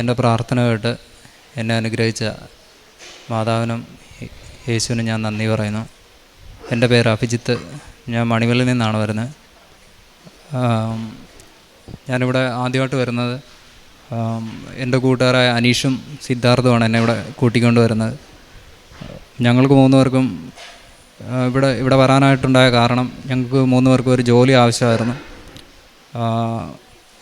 എന്റെ പ്രാർത്ഥന കേട്ട് എന്നെ അനുഗ്രഹിച്ച മാതാവിനും യേശുവിനും ഞാൻ നന്ദി പറയുന്നു. എന്റെ പേര് അഭിജിത്ത്. ഞാൻ മണിമലിൽ നിന്നാണ് വരുന്നത്. ഞാനിവിടെ ആദ്യമായിട്ട് വരുന്നത് എന്റെ കൂട്ടുകാരായ അനീഷും സിദ്ധാർത്ഥുമാണ് എന്നെ ഇവിടെ കൂട്ടിക്കൊണ്ട് വരുന്നത്. ഞങ്ങൾക്ക് മൂന്ന് പേർക്കും ഇവിടെ ഇവിടെ വരാനായിട്ടുണ്ടായ കാരണം ഞങ്ങൾക്ക് മൂന്ന് പേർക്കും ഒരു ജോലി ആവശ്യമായിരുന്നു.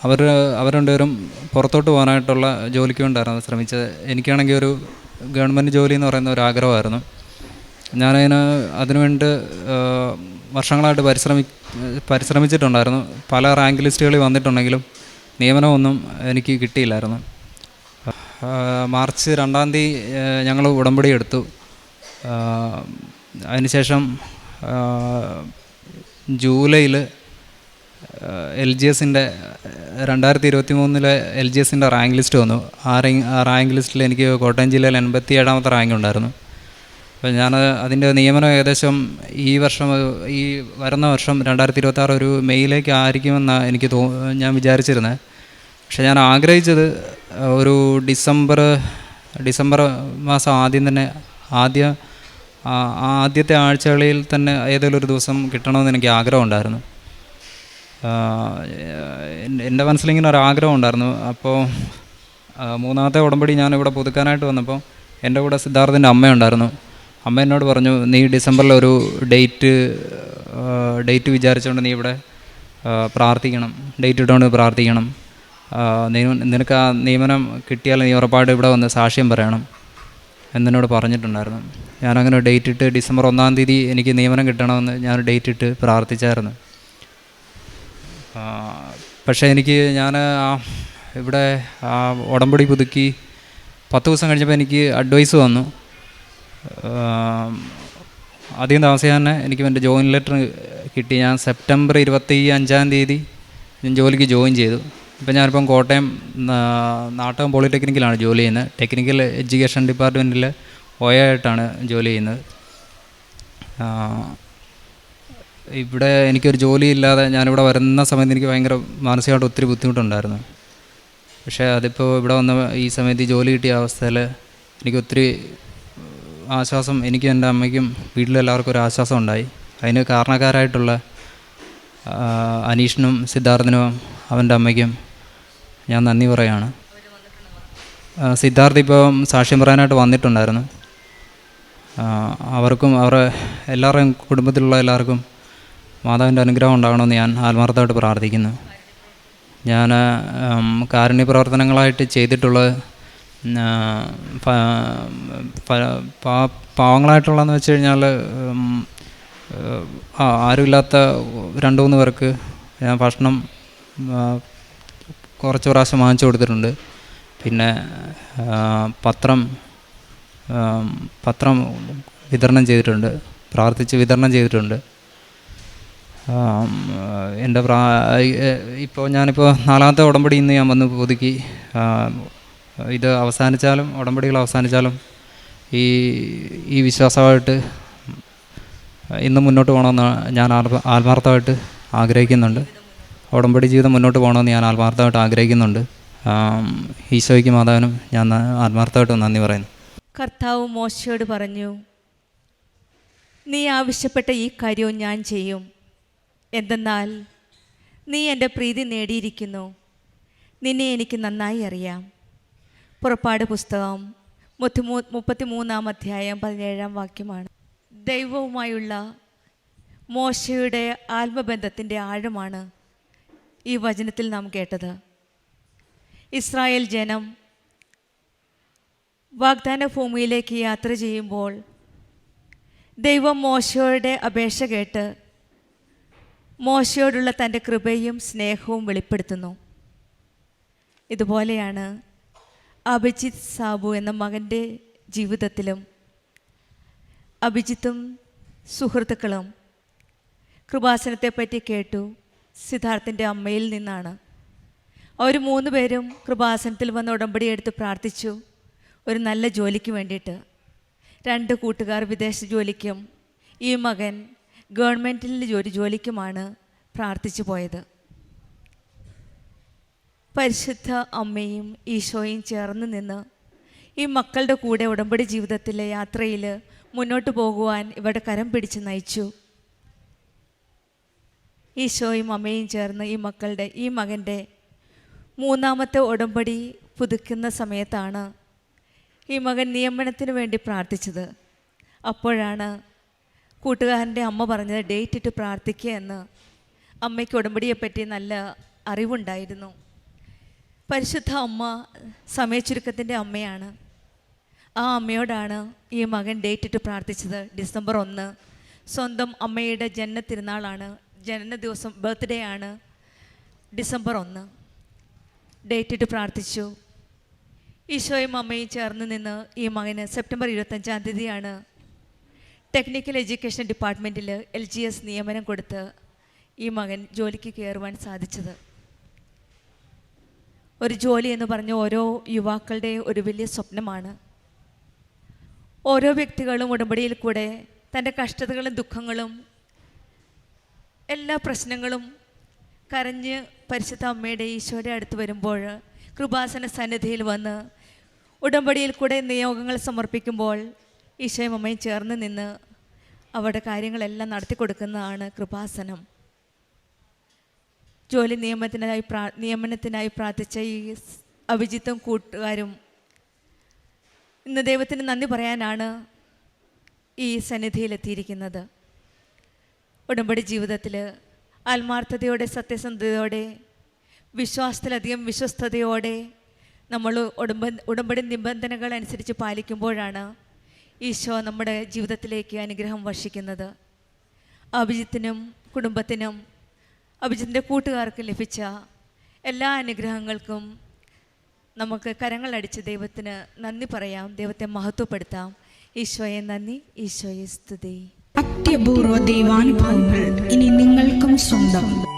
അവർ അവർ രണ്ടുപേരും പുറത്തോട്ട് പോകാനായിട്ടുള്ള ജോലിക്ക് വേണ്ടിയായിരുന്നു ശ്രമിച്ചത്. എനിക്കാണെങ്കിൽ ഒരു ഗവൺമെന്റ് ജോലി എന്ന് പറയുന്ന ഒരു ആഗ്രഹമായിരുന്നു. ഞാനതിന് അതിനുവേണ്ടി വർഷങ്ങളായിട്ട് പരിശ്രമി പരിശ്രമിച്ചിട്ടുണ്ടായിരുന്നു. പല റാങ്ക് ലിസ്റ്റുകളിൽ വന്നിട്ടുണ്ടെങ്കിലും നിയമനമൊന്നും എനിക്ക് കിട്ടിയില്ലായിരുന്നു. മാർച്ച് രണ്ടാം തീയതി ഞങ്ങൾ ഉടമ്പടി എടുത്തു. അതിനുശേഷം ജൂലൈയിൽ എൽ ജി എസിന്റെ രണ്ടായിരത്തി ഇരുപത്തി മൂന്നിലെ എൽ ജി എസിന്റെ റാങ്ക് ലിസ്റ്റ് വന്നു. ആ റാങ്ക് ആ റാങ്ക് ലിസ്റ്റിൽ എനിക്ക് കോട്ടയം ജില്ലയിൽ എൺപത്തി ഏഴാമത്തെ റാങ്ക് ഉണ്ടായിരുന്നു. അപ്പോൾ ഞാൻ അതിന്റെ നിയമനം ഏകദേശം ഈ വർഷം ഈ വരുന്ന വർഷം രണ്ടായിരത്തി ഇരുപത്തി ആറ് ഒരു മെയ്യിലേക്ക് ആയിരിക്കുമെന്നാണ് എനിക്ക് തോ ഞാൻ വിചാരിച്ചിരുന്നത് പക്ഷേ ഞാൻ ആഗ്രഹിച്ചത് ഒരു ഡിസംബർ ഡിസംബർ മാസം ആദ്യം തന്നെ ആദ്യ ആദ്യത്തെ ആഴ്ചകളിൽ തന്നെ ഏതെങ്കിലും ഒരു ദിവസം കിട്ടണമെന്ന് എനിക്ക് ആഗ്രഹമുണ്ടായിരുന്നു. എന്റെ മനസ്സിലിങ്ങനെ ഒരു ആഗ്രഹം ഉണ്ടായിരുന്നു അപ്പോൾ മൂന്നാമത്തെ ഉടമ്പടി ഇവിടെ പുതുക്കാനായിട്ട് വന്നപ്പോൾ എന്റെ കൂടെ സിദ്ധാർത്ഥന്റെ അമ്മയുണ്ടായിരുന്നു അമ്മ എന്നോട് പറഞ്ഞു നീ ഡിസംബറിൽ ഒരു ഡേറ്റ് ഡേറ്റ് വിചാരിച്ചുകൊണ്ട് നീ ഇവിടെ പ്രാർത്ഥിക്കണം. ഡേറ്റ് ഇട്ടുകൊണ്ട് പ്രാർത്ഥിക്കണം. നിനക്ക് ആ നിയമനം കിട്ടിയാൽ നീ ഉറപ്പായിട്ട് ഇവിടെ വന്ന് സാക്ഷ്യം പറയണം. എന്നോട് പറഞ്ഞിട്ടുണ്ടായിരുന്നു. ഞാനങ്ങനെ ഡേറ്റ് ഇട്ട് ഡിസംബർ ഒന്നാം തീയതി എനിക്ക് നിയമനം കിട്ടണമെന്ന് ഞാൻ ഡേറ്റ് ഇട്ട് പ്രാർത്ഥിച്ചായിരുന്നു. പക്ഷേ എനിക്ക് ഞാൻ ഇവിടെ ഉടമ്പടി പുതുക്കി പത്ത് ദിവസം കഴിഞ്ഞപ്പോൾ എനിക്ക് അഡ്വൈസ് വന്നു. അധികം താമസിക്കാൻ തന്നെ എനിക്ക് എന്റെ ജോയിൻ ലെറ്റർ കിട്ടി. ഞാൻ സെപ്റ്റംബർ ഇരുപത്തി അഞ്ചാം തീയതി ഞാൻ ജോലിക്ക് ജോയിൻ ചെയ്തു. ഇപ്പം ഞാനിപ്പം കോട്ടയം നാട്ടകം പോളിടെക്നിക്കിലാണ് ജോലി ചെയ്യുന്നത്. ടെക്നിക്കൽ എഡ്യൂക്കേഷൻ ഡിപ്പാർട്ട്മെന്റിൽ ഒ ആയിട്ടാണ് ജോലി ചെയ്യുന്നത്. ഇവിടെ എനിക്കൊരു ജോലി ഇല്ലാതെ ഞാനിവിടെ വരുന്ന സമയത്ത് എനിക്ക് ഭയങ്കര മാനസികമായിട്ട് ഒത്തിരി ബുദ്ധിമുട്ടുണ്ടായിരുന്നു. പക്ഷേ അതിപ്പോൾ ഇവിടെ വന്ന ഈ സമയത്ത് ഈ ജോലി കിട്ടിയ അവസ്ഥയിൽ എനിക്ക് ഒത്തിരി ആശ്വാസം എനിക്കും എന്റെ അമ്മയ്ക്കും വീട്ടിലെല്ലാവർക്കും ഒരു ആശ്വാസം ഉണ്ടായി അതിന് കാരണക്കാരായിട്ടുള്ള അനീഷിനും സിദ്ധാർത്ഥിനും അവന്റെ അമ്മയ്ക്കും ഞാൻ നന്ദി പറയുകയാണ് സിദ്ധാർത്ഥ് ഇപ്പം സാക്ഷ്യം പറയാനായിട്ട് വന്നിട്ടുണ്ടായിരുന്നു. അവർക്കും അവരുടെ എല്ലാവരുടെയും കുടുംബത്തിലുള്ള എല്ലാവർക്കും മാതാവിന്റെ അനുഗ്രഹം ഉണ്ടാകണമെന്ന് ഞാൻ ആത്മാർത്ഥമായിട്ട് പ്രാർത്ഥിക്കുന്നു. ഞാൻ കാരുണ്യ പ്രവർത്തനങ്ങളായിട്ട് ചെയ്തിട്ടുള്ള പാവങ്ങളായിട്ടുള്ളതെന്ന് വെച്ച് കഴിഞ്ഞാൽ ആരുമില്ലാത്ത രണ്ട് മൂന്ന് പേർക്ക് ഞാൻ ഭക്ഷണം കുറച്ച് പ്രാവശ്യം വാങ്ങിച്ചു കൊടുത്തിട്ടുണ്ട്. പിന്നെ പത്രം പത്രം വിതരണം ചെയ്തിട്ടുണ്ട്. പ്രാർത്ഥിച്ച് വിതരണം ചെയ്തിട്ടുണ്ട്. എന്റെ പ്രാ ഇപ്പോൾ ഞാനിപ്പോൾ നാലാമത്തെ ഉടമ്പടി ഇന്ന് ഞാൻ വന്ന് പുതുക്കി. ഇത് അവസാനിച്ചാലും ഉടമ്പടികൾ അവസാനിച്ചാലും ഈ ഈ വിശ്വാസമായിട്ട് ഇന്ന് മുന്നോട്ട് പോകണമെന്ന് ഞാൻ ആത്മ ആത്മാർത്ഥമായിട്ട് ആഗ്രഹിക്കുന്നുണ്ട്. ഉടമ്പടി ജീവിതം മുന്നോട്ട് പോകണമെന്ന് ഞാൻ ആത്മാർത്ഥമായിട്ട് ആഗ്രഹിക്കുന്നുണ്ട്. ഈശോയ്ക്ക് മാതാവിനും ഞാൻ ആത്മാർത്ഥമായിട്ട് നന്ദി പറയുന്നു. കർത്താവ് മോശയോട് പറഞ്ഞു നീ ആവശ്യപ്പെട്ട ഈ കാര്യവും ഞാൻ ചെയ്യും. എന്തെന്നാൽ നീ എന്റെ പ്രീതി നേടിയിരിക്കുന്നു. നിന്നെ എനിക്ക് നന്നായി അറിയാം. പുറപ്പാട് പുസ്തകം മുപ്പത്തിമൂ മുപ്പത്തിമൂന്നാം അധ്യായം പതിനേഴാം വാക്യമാണ്. ദൈവവുമായുള്ള മോശയുടെ ആത്മബന്ധത്തിന്റെ ആഴമാണ് ഈ വചനത്തിൽ നാം കേട്ടത്. ഇസ്രായേൽ ജനം വാഗ്ദാന ഭൂമിയിലേക്ക് യാത്ര ചെയ്യുമ്പോൾ ദൈവം മോശയുടെ അപേക്ഷ കേട്ട് മോശയോടുള്ള തന്റെ കൃപയും സ്നേഹവും വെളിപ്പെടുത്തുന്നു. ഇതുപോലെയാണ് അഭിജിത്ത് സാബു എന്ന മകന്റെ ജീവിതത്തിലും അഭിജിത്തും സുഹൃത്തുക്കളും കൃപാസനത്തെപ്പറ്റി കേട്ടു സിദ്ധാർത്ഥന്റെ അമ്മയിൽ നിന്നാണ്. അവർ മൂന്ന് പേരും കൃപാസനത്തിൽ വന്ന് ഉടമ്പടി എടുത്ത് പ്രാർത്ഥിച്ചു ഒരു നല്ല ജോലിക്ക് വേണ്ടിയിട്ട്. രണ്ട് കൂട്ടുകാർ വിദേശ ജോലിക്കും ഈ മകൻ ഗവൺമെന്റിൽ ജോലി ജോലിക്കുമാണ് പ്രാർത്ഥിച്ചു പോയത്. പരിശുദ്ധ അമ്മയും ഈശോയും ചേർന്ന് നിന്ന് ഈ മക്കളുടെ കൂടെ ഉടമ്പടി ജീവിതത്തിലെ യാത്രയിൽ മുന്നോട്ട് പോകുവാൻ ഇവരുടെ കരം പിടിച്ച് നയിച്ചു. ഈശോയും അമ്മയും ചേർന്ന് ഈ മക്കളുടെ ഈ മകന്റെ മൂന്നാമത്തെ ഉടമ്പടി പുതുക്കുന്ന സമയത്താണ് ഈ മകൻ നിയമനത്തിന് വേണ്ടി പ്രാർത്ഥിച്ചത്. അപ്പോഴാണ് കൂട്ടുകാരന്റെ അമ്മ പറഞ്ഞത് ഡേറ്റ് ഇട്ട് പ്രാർത്ഥിക്കുക എന്ന് അമ്മയ്ക്ക് ഉടമ്പടിയെപ്പറ്റി നല്ല അറിവുണ്ടായിരുന്നു. പരിശുദ്ധ അമ്മ സമയച്ചുരുക്കത്തിന്റെ അമ്മയാണ്. ആ അമ്മയോടാണ് ഈ മകൻ ഡേറ്റ് ഇട്ട് പ്രാർത്ഥിച്ചത് ഡിസംബർ ഒന്ന്. സ്വന്തം അമ്മയുടെ ജനന തിരുനാളാണ് ജനന ദിവസം ബർത്ത്ഡേ ആണ് ഡിസംബർ ഒന്ന്. ഡേറ്റ് ഇട്ട് പ്രാർത്ഥിച്ചു. ഈശോയും അമ്മയും ചേർന്ന് നിന്ന് ഈ മകന് സെപ്റ്റംബർ ഇരുപത്തഞ്ചാം തീയതിയാണ് ടെക്നിക്കൽ എഡ്യൂക്കേഷൻ ഡിപ്പാർട്ട്മെന്റിൽ എൽ ജി എസ് നിയമനം കൊടുത്ത് ഈ മകൻ ജോലിക്ക് കയറുവാൻ സാധിച്ചത്. ഒരു ജോലി എന്ന് പറഞ്ഞ ഓരോ യുവാക്കളുടെ ഒരു വലിയ സ്വപ്നമാണ്. ഓരോ വ്യക്തികളും ഉടമ്പടിയിൽ കൂടെ തന്റെ കഷ്ടതകളും ദുഃഖങ്ങളും എല്ലാ പ്രശ്നങ്ങളും കരഞ്ഞ് പരിശുദ്ധ അമ്മയുടെ ഈശോയുടെ അടുത്ത് വരുമ്പോൾ കൃപാസന സന്നിധിയിൽ വന്ന് ഉടമ്പടിയിൽ കൂടെ നിയോഗങ്ങൾ സമർപ്പിക്കുമ്പോൾ ഈശോയും അമ്മയും ചേർന്ന് നിന്ന് അവരുടെ കാര്യങ്ങളെല്ലാം നടത്തി കൊടുക്കുന്നതാണ് കൃപാസനം. ജോലി നിയമത്തിനായി പ്രാ നിയമനത്തിനായി പ്രാർത്ഥിച്ച ഈ അഭിജിത്തും കൂട്ടുകാരും ഇന്ന് ദൈവത്തിന് നന്ദി പറയാനാണ് ഈ സന്നിധിയിലെത്തിയിരിക്കുന്നത്. ഉടമ്പടി ജീവിതത്തിൽ ആത്മാർത്ഥതയോടെ സത്യസന്ധതയോടെ വിശ്വാസത്തിലധികം വിശ്വസ്തയോടെ നമ്മൾ ഉടമ്പ ഉടമ്പടി നിബന്ധനകൾ അനുസരിച്ച് പാലിക്കുമ്പോഴാണ് ഈശോ നമ്മുടെ ജീവിതത്തിലേക്ക് അനുഗ്രഹം വർഷിക്കുന്നത്. അഭിജിത്തിനും കുടുംബത്തിനും അഭിജിത്തിന്റെ കൂട്ടുകാർക്ക് ലഭിച്ച എല്ലാ അനുഗ്രഹങ്ങൾക്കും നമുക്ക് കരങ്ങളടിച്ച് ദൈവത്തിന് നന്ദി പറയാം ദൈവത്തെ മഹത്വപ്പെടുത്താം. ഈശോയെ നന്ദി ഈശോയെ സ്തുതി. അത്യപൂർവ ദൈവാനുഭവങ്ങൾ ഇനി നിങ്ങൾക്കും സ്വന്തം.